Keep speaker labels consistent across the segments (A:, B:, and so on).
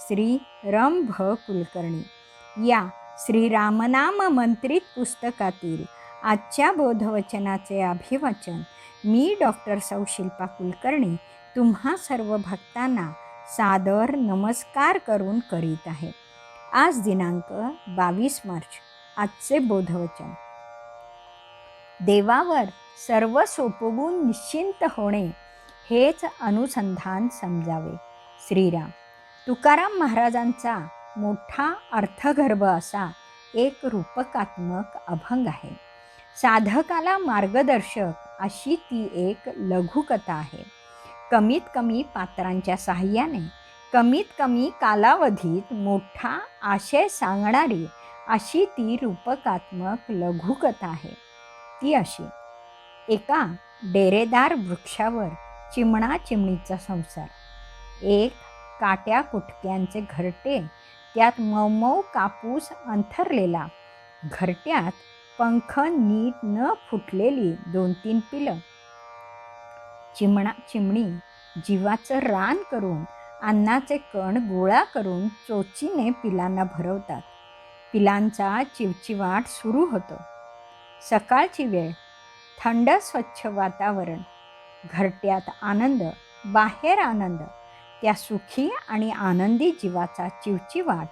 A: श्री रम भ कुलकर्णी. या श्री रामनाम मंत्रित पुस्तकातील आजच्या बोधवचनाचे अभिवाचन मी डॉक्टर सौ शिल्पा कुलकर्णी तुम्हा सर्व भक्तांना सादर नमस्कार करून करीत आहे. आज दिनांक बावीस मार्च आजचे बोधवचन. देवावर सर्व सोपवून निश्चिंत होणे हेच अनुसंधान समजावे. श्रीराम. तुकाराम महाराजांचा मोठा अर्थगर्भ असा एक रूपकात्मक अभंग आहे. साधकाला मार्गदर्शक अशी ती एक लघुकथा आहे. कमीत कमी पात्रांच्या सहाय्याने कमीत कमी कालावधीत मोठा आशय सांगणारी अशी ती रूपकात्मक लघुकथा आहे. ती अशी एका डेरेदार वृक्षावर चिमणा चिमणीचा संसार एक काट्या कुटक्यांचे घरटे त्यात मऊ कापूस अंथरलेला. घरट्यात पंख नीट न फुटलेली दोन तीन पिलं. चिमणा चिमणी जीवाचं रान करून अन्नाचे कण गोळा करून चोचीने पिलांना भरवतात. पिलांचा चिवचिवाट सुरू होतो. सकाळची वेळ थंड स्वच्छ वातावरण. घरट्यात आनंद बाहेर आनंद. त्या सुखी आणि आनंदी जीवाचा चिवचिवाट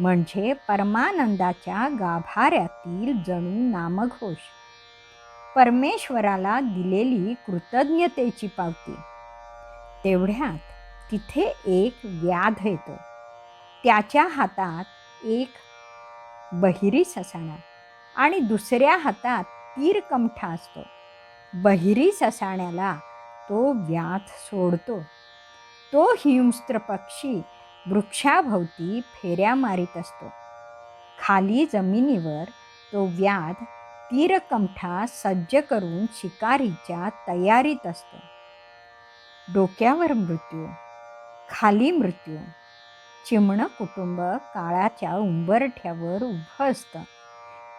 A: म्हणजे परमानंदाच्या गाभाऱ्यातील जणू नामघोष. परमेश्वराला दिलेली कृतज्ञतेची पावती. तेवढ्यात तिथे एक व्याध येतो. त्याच्या हातात एक बहिरी ससाणा आणि दुसऱ्या हातात तीर कमठा असतो. बहिरी ससाण्याला तो व्याध सोडतो. तो हिंस्त्र पक्षी वृक्षाभोवती फेऱ्या मारीत असतो. खाली जमिनीवर तो व्याध तीरकमठा सज्ज करून शिकारीच्या तयारीत असतो. डोक्यावर मृत्यू खाली मृत्यू चिमणं कुटुंब काळाच्या उंबरठ्यावर उभं असतं.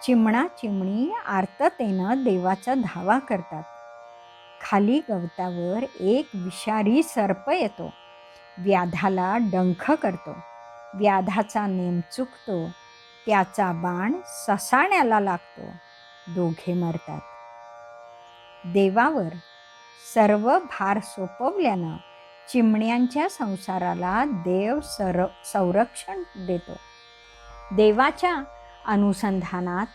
A: चिमणा चिमणी आर्ततेनं देवाचा धावा करतात. खाली गवतावर एक विषारी सर्प येतो. व्याधाला डंख करतो. व्याधाचा नेम चुकतो. त्याचा बाण ससाण्याला लागतो. दोघे मरतात. देवावर सर्व भार सोपवल्यानं चिमण्यांच्या संसाराला देव सर संरक्षण देतो. देवाच्या अनुसंधानात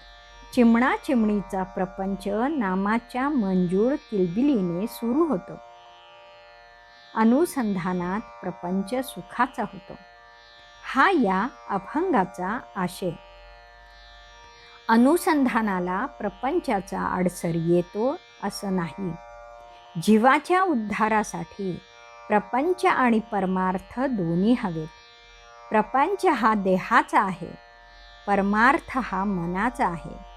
A: चिमणा चिमणीचा प्रपंच नामाच्या मंजूळ किलबिलीने सुरू होतो. अनुसंधानात प्रपंच सुखाचा होतो. हा या अभंगाचा आशय. अनुसंधानाला प्रपंचाचा अडसर येतो असं नाही. जीवाच्या उद्धारासाठी प्रपंच आणि परमार्थ दोन्ही हवेत. प्रपंच हा देहाचा आहे परमार्थ हा मनाचा आहे.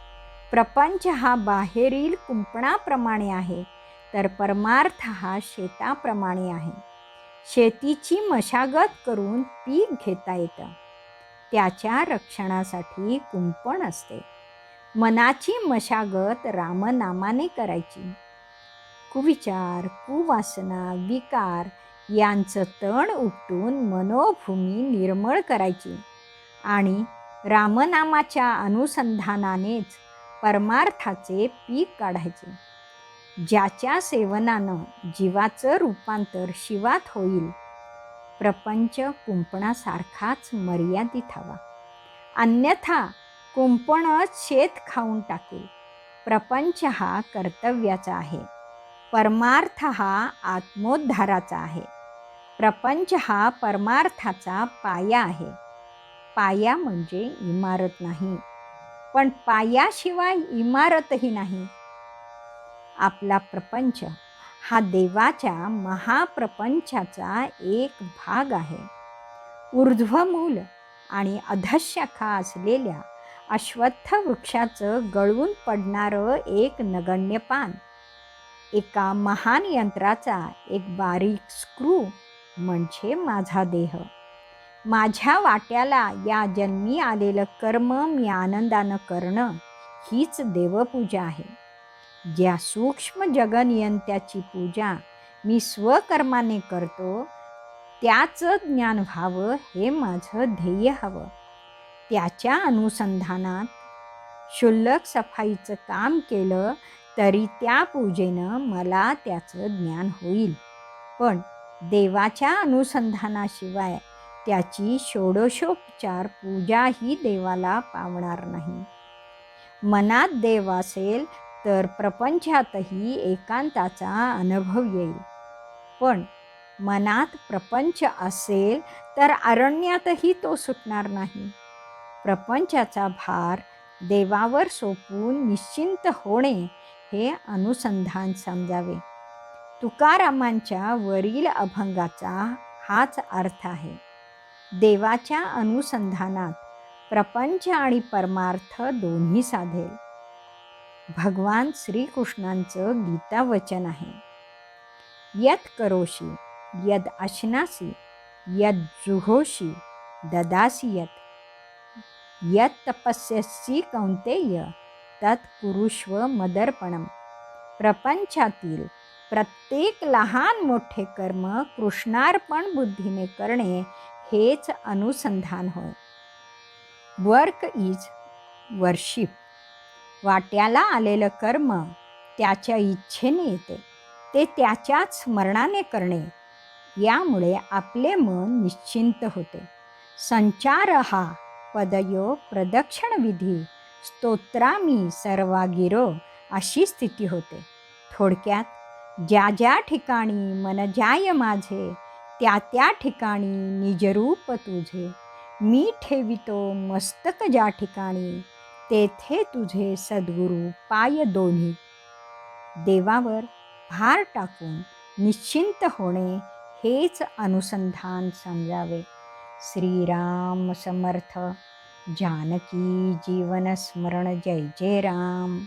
A: प्रपंच हा बाहेरील कुंपणाप्रमाणे आहे तर परमार्थ हा शेताप्रमाणे आहे. शेतीची मशागत करून पीक घेता येतं. त्याच्या रक्षणासाठी कुंपण असते. मनाची मशागत रामनामाने करायची. कुविचार कुवासना विकार यांचं तण उपटून मनोभूमी निर्मळ करायची. आणि रामनामाच्या अनुसंधानानेच परमार्थाचे पीक काढायचे. ज्याच्या सेवनानं जीवाचं रूपांतर शिवात होईल. प्रपंच कुंपणासारखाच मर्यादित हवा. अन्यथा कुंपणच शेत खाऊन टाकेल. प्रपंच हा कर्तव्याचा आहे. परमार्थ हा आत्मोद्धाराचा आहे. प्रपंच हा परमार्थाचा पाया आहे. पाया म्हणजे इमारत नाही. पण पायाशिवाय इमारतही नाही. आपला प्रपंच हा देवाच्या महाप्रपंचाचा एक भाग आहे. ऊर्ध्वमूल आणि अधशाखा असलेल्या अश्वत्थ वृक्षाचं गळून पडणारं एक नगण्य पान एका महान यंत्राचा एक बारीक स्क्रू म्हणजे माझा देह. माझ्या वाट्याला या जन्मी आलेलं कर्म मी आनंदानं करणं हीच देवपूजा आहे. ज्या सूक्ष्म जगनियंत्याची पूजा मी स्वकर्माने करतो त्याचं ज्ञान व्हावं हे माझं ध्येय हवं. त्याच्या अनुसंधानात क्षुल्लक सफाईचं काम केलं तरी त्या पूजेनं मला त्याचं ज्ञान होईल. पण देवाच्या अनुसंधानाशिवाय त्याची षोडशोपचार पूजा ही देवाला पावणार नाही. मनात देव असेल तर प्रपंचातही एकांताचा अनुभव येईल. पण मनात प्रपंच असेल तर अरण्यातही तो सुटणार नाही. प्रपंचाचा भार देवावर सोपून निश्चिंत होणे हे अनुसंधान समजावे. तुकारामांच्या वरील अभंगाचा हाच अर्थ आहे. देवाच्या अनुसंधानात प्रपंच आणि परमार्थ दोन्ही साधेल. भगवान श्रीकृष्णांचं गीता वचन आहे. यत करोशी यद अशनासी यद जुहोशी ददासी यत. यत तपस्यसी कौंतेय तत् कुरुष्व मदर्पणम. प्रपंचातील प्रत्येक लहान मोठे कर्म कृष्णार्पण बुद्धीने करणे हेच अनुसंधान होय. वर्क इज वर्शिप वाट्याला आलेलं कर्म त्याच्या इच्छेने येते. ते त्याच्याच स्मरणाने करणे यामुळे आपले मन निश्चिंत होते. संचार हा पदयो प्रदक्षिण विधी स्तोत्रामी सर्वागिरो अशी स्थिती होते. थोडक्यात ज्या ज्या ठिकाणी मन जाय माझे त्या त्या ठिकाणी निजरूप तुझे. मी ठेवितो मस्तक ज्या ठिकाणी तेथे तुझे सद्गुरू पाय दोन्ही. देवावर भार टाकून निश्चिंत होणे हेच अनुसंधान समजावे. श्रीराम समर्थ. जानकी जीवन स्मरण जय जय राम.